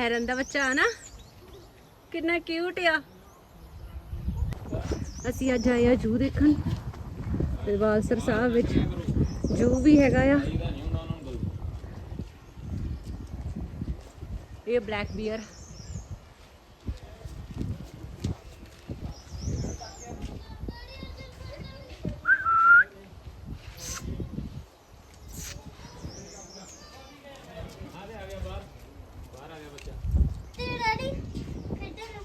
Heroin ਦਾ ਬੱਚਾ ਆ ਨਾ। ਕਿੰਨਾ ਕਿਊਟ ਆ। ਅਸੀਂ ਅੱਜ ਆਏ ਆ ਜੂ ਦੇਖਣ, ਦਰਬਾਰ ਸਾਹਿਬ ਵਿੱਚ। ਜੂ ਵੀ ਹੈਗਾ ਆ। ਇਹ ਬਲੈਕ ਬੀਅਰ ਤੇ ਡੈਡੀ ਖੇਡਣ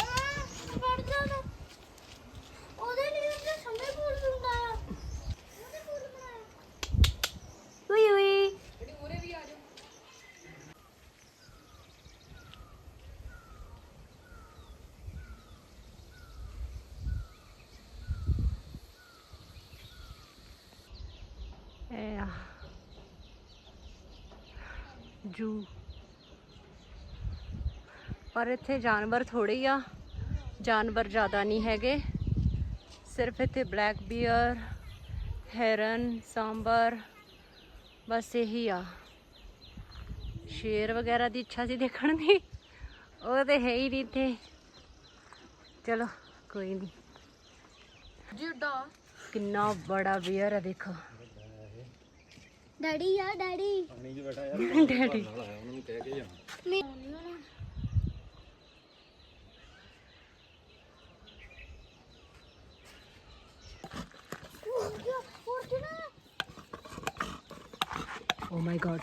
ਆ ਵੜ ਜਾਣਾ ਉਹਦੇ ਲਈ ਉਹਨੇ ਸਮੇਂ ਪੂਰ ਹੁੰਦਾ ਆ ਉਹਨੇ ਪੂਰ ਬਣਾਇਆ ਉਈ ਉਈ ਇਹ ਆ ਜੂ ਪਰ ਇੱਥੇ ਜਾਨਵਰ ਥੋੜੇ ਹੀ ਆ। ਜਾਨਵਰ ਜ਼ਿਆਦਾ ਨਹੀਂ ਹੈਗੇ। ਸਿਰਫ ਇੱਥੇ ਬਲੈਕ ਬੀਅਰ ਹੈਰਨ ਸਾਂਬਰ ਬਸ ਇਹੀ ਆ। ਸ਼ੇਰ ਵਗੈਰਾ ਦੀ ਇੱਛਾ ਸੀ ਦੇਖਣ ਦੀ। ਉਹ ਤੇ ਹੈ ਹੀ ਨਹੀਂ ਇੱਥੇ। ਚਲੋ ਕੋਈ ਨਹੀਂ। ਜਿੱਡਾ ਕਿੰਨਾ ਬੜਾ ਬੀਅਰ ਹੈ ਦੇਖੋ। ਡੈਡੀ ਆ ਡੈਡੀ। ਡੈਡੀ। ਮੈਂ ਓ ਮਾਈ ਗॉड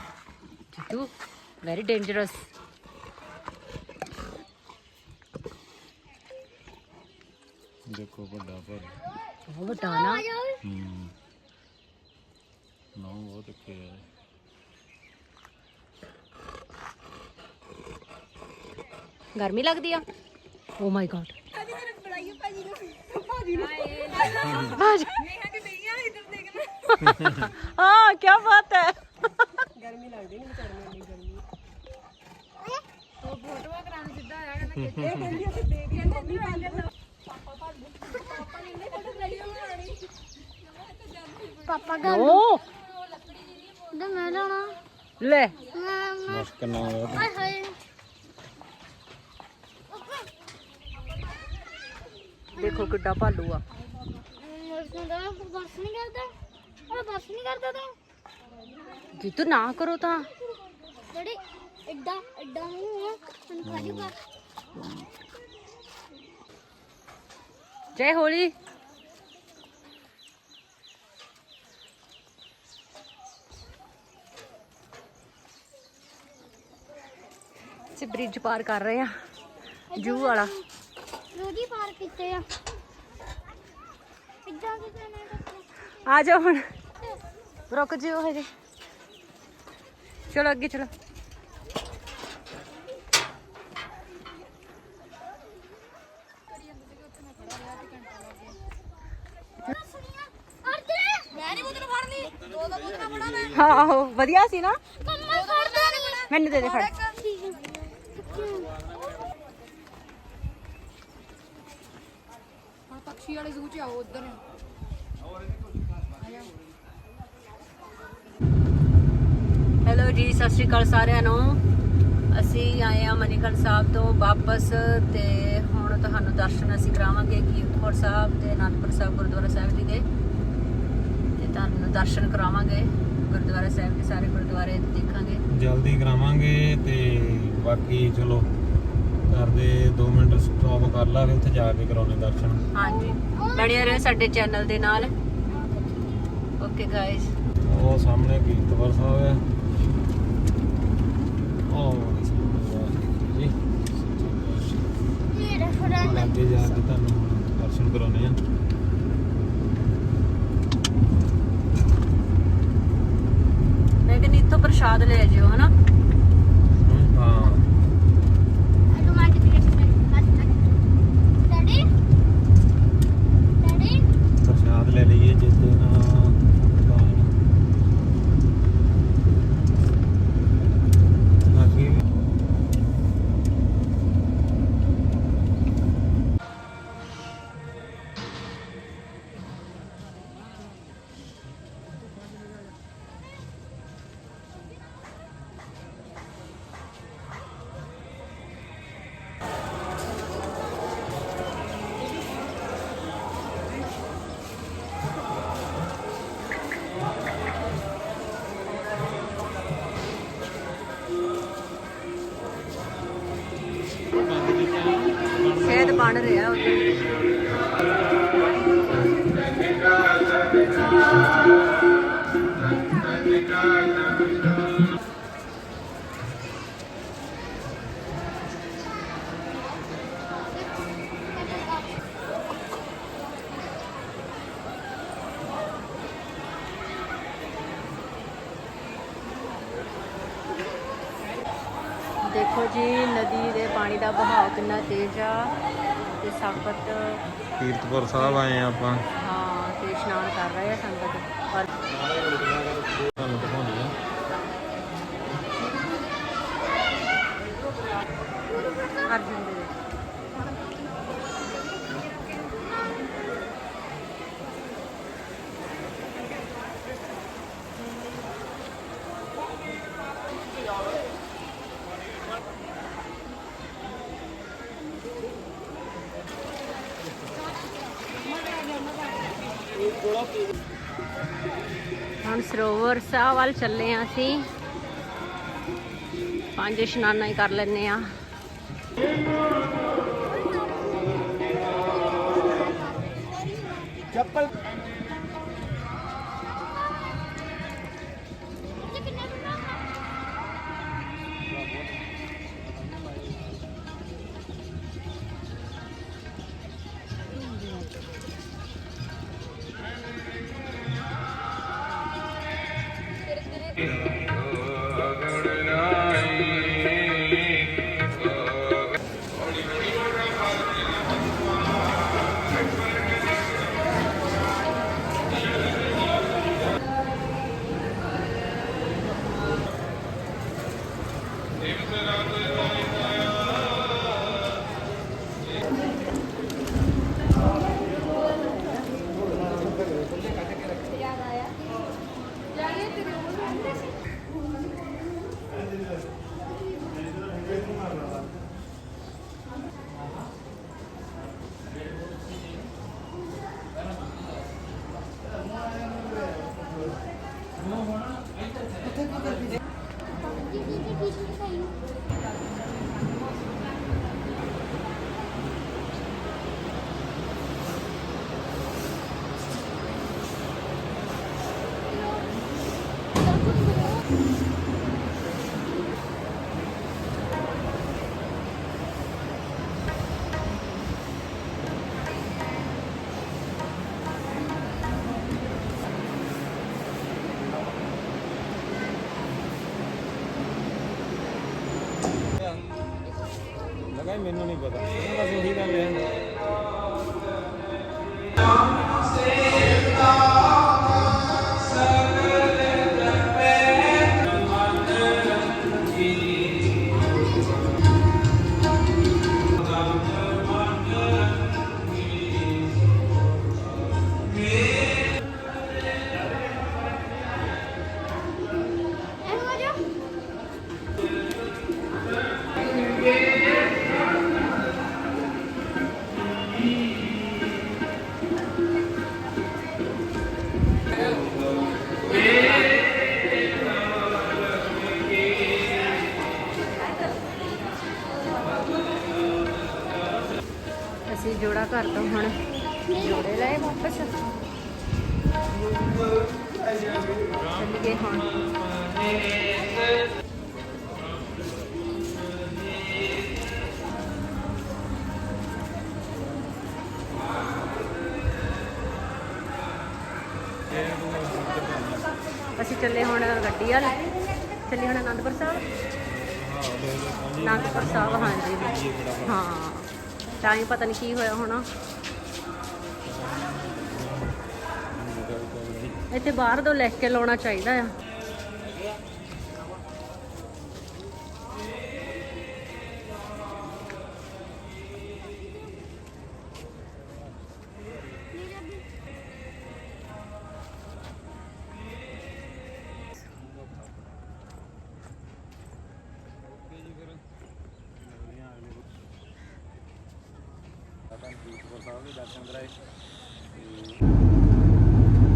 ਜਿੱਤੂ ਵੈਰੀ ਡੇਂਜਰਸ ਦੇਖੋ ਵੱਡਾ ਪਰ ਉਹ ਵੱਡਾ ਨਾ। ਹੂੰ। ਨਾ ਉਹ ਦੇਖੇ ਆ ਗਰਮੀ ਲੱਗਦੀ ਆ ਓ ਮਾਈ ਗॉड ਭਾਜੀ ਹਾਂ ਕੀ ਬਾਤ ਹੈ ਪਾਪਾ ਗੱਲ ਓ ਤੇ ਮੈਂ ਲਾਣਾ ਲੈ ਮੈਂ ਮੈਂ ਬਸ ਕਿੰਨਾ ਹੋਇਆ ਹਾਏ ਹਾਏ ਦੇਖੋ ਕਿੱਡਾ ਭਾਲੂ ਆ ਮਰਦਾਂ ਦਾ ਬਸ ਨਹੀਂ ਕਰਦਾ ਉਹ ਬਸ ਨਹੀਂ ਕਰਦਾ ਤੂੰ ਜਿੱਤੂ ਨਾ ਕਰੋ ਤਾਂ ਡੈਡੀ ਐਡਾ ਐਡਾ ਮੂੰਹ ਆ ਮੈਨੂੰ ਖਾਲੀ ਕਰ ਜੈ ਹੋਲੀ ਅਸੀਂ ਬ੍ਰਿਜ ਪਾਰ ਕਰ ਰਹੇ ਆ ਜੂ ਵਾਲਾ। ਰੋਜੀ ਪਾਰ ਕੀਤੇ ਆ। ਇੱਦਾਂ ਨਹੀਂ ਕਰਦੇ ਆ ਜਾਓ ਹੁਣ। ਰੁਕ ਜਿਓ ਹਜੇ। ਚਲੋ ਅੱਗੇ ਚਲੋ। ਆਹੋ ਵਧੀਆ ਸੀ ਨਾ? ਮੈਨੂੰ ਦੇ ਦੇ ਫੜ ਠੀਕ ਹੈ ਪਕਸ਼ੀ ਵਾਲੇ ਜ਼ੂ ਚ ਆਓ ਉਧਰ ਹੈਲੋ ਜੀ ਸਤਿ ਸ਼੍ਰੀ ਅਕਾਲ ਸਾਰਿਆਂ ਨੂੰ। ਅਸੀਂ ਆਏ ਆ ਮਨੀਕਰਨ ਸਾਹਿਬ ਤੋਂ ਵਾਪਸ ਤੇ ਹੁਣ ਤੁਹਾਨੂੰ ਦਰਸ਼ਨ ਅਸੀਂ ਕਰਾਵਾਂਗੇ ਕੀਰਤਪੁਰ ਸਾਹਿਬ ਤੇ ਅਨੰਦਪੁਰ ਸਾਹਿਬ ਗੁਰਦੁਆਰਾ ਸਾਹਿਬ ਜੀ ਦੇ। ਤੇ ਤੁਹਾਨੂੰ ਦਰਸ਼ਨ ਕਰਾਵਾਂਗੇ ਗੁਰਦੁਆਰਾ ਸਾਹਿਬ ਦੇ ਸਾਰੇ ਗੁਰਦੁਆਰੇ ਦੇਖਾਂਗੇ। ਜਲਦੀ ਕਰਾਵਾਂਗੇ ਤੇ ਬਾਕੀ ਚਲੋ ਕਰਦੇ 2 ਮਿੰਟ ਸਟਾਪ ਕਰ ਲਾਵੇ ਉੱਥੇ ਜਾ ਕੇ ਕਰਾਉਣੇ ਦਰਸ਼ਨ। ਹਾਂਜੀ। ਬਣੇ ਰਹੋ ਸਾਡੇ ਚੈਨਲ ਦੇ ਨਾਲ। ਓਕੇ ਗਾਇਸ ਉਹ ਸਾਹਮਣੇ ਕੀਰਤਵਰ ਸਾਹਿਬ ਹੈ। ਉਹ ਜੀ। ਮੇਰੇ ਫਰੈਂਡ ਲਾਗੇ ਜਾ ਕੇ ਤੁਹਾਨੂੰ ਦਰਸ਼ਨ ਕਰਾਉਣੇ ਆ ਮੈਂ ਕਹਿੰਦੀ ਇੱਥੋਂ ਪ੍ਰਸ਼ਾਦ ਲੈ ਜਿਓ ਹਨਾ? ਦੇਖੋ ਜੀ ਨਦੀ ਦੇ ਪਾਣੀ ਦਾ ਵਹਾਅ ਕਿੰਨਾ ਤੇਜ਼ ਆ ਤੇ ਸੰਗਤ ਕੀਰਤਪੁਰ ਸਾਹਿਬ ਆਏ ਆ ਆਪਾਂ। ਹਾਂ ਤੇ ਇਸ਼ਨਾਨ ਕਰ ਰਹੇ ਆ ਸੰਗਤ। ਪਰ ਤੁਹਾਨੂੰ ਦਿਖਾਉਂਦੇ ਆ ਅਰਜਨ ਦੇ ਵਿੱਚ। ਹੁਣ ਸਰੋਵਰ ਸਾਹਿਬ ਵੱਲ ਚੱਲੇ ਆ ਅਸੀਂ। ਪੰਜ ਇਸ਼ਨਾਨਾਂ ਹੀ ਕਰ ਲੈਨੇ ਆ। ਇਹ ਮੈਨੂੰ ਨਹੀਂ ਪਤਾ। ਜੋੜਾ ਘਰ ਤੋਂ ਹੁਣ। ਜੋੜੇ ਲਏ ਵਾਪਸ। ਚੱਲ ਹੁਣ। ਅਸੀਂ ਚੱਲੇ ਹੁਣ ਗੱਡੀ ਵਾਲੇ। ਚੱਲੇ ਹੁਣ ਅਨੰਦਪੁਰ ਸਾਹਿਬ। ਅਨੰਦਪੁਰ ਸਾਹਿਬ, ਹਾਂਜੀ। ਹਾਂ। ਟਾਈਮ ਪਤਾ ਨਹੀਂ ਕੀ ਹੋਇਆ ਹੋਣਾ। ਇੱਥੇ ਬਾਹਰ ਤੋਂ ਲਿਖ ਕੇ ਲਾਉਣਾ ਚਾਹੀਦਾ ਆ।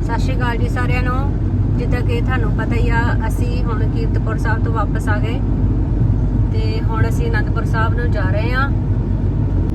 ਸਤਿ ਸ਼੍ਰੀ ਅਕਾਲ ਜੀ ਸਾਰਿਆਂ ਨੂੰ। ਜਿੱਦਾਂ ਕਿ ਤੁਹਾਨੂੰ ਪਤਾ ਹੀ ਆ, ਅਸੀਂ ਹੁਣ ਕੀਰਤਪੁਰ ਸਾਹਿਬ ਤੋਂ ਵਾਪਸ ਆ ਗਏ। ਤੇ ਹੁਣ ਅਸੀਂ ਅਨੰਦਪੁਰ ਸਾਹਿਬ ਨੂੰ ਜਾ ਰਹੇ ਹਾਂ।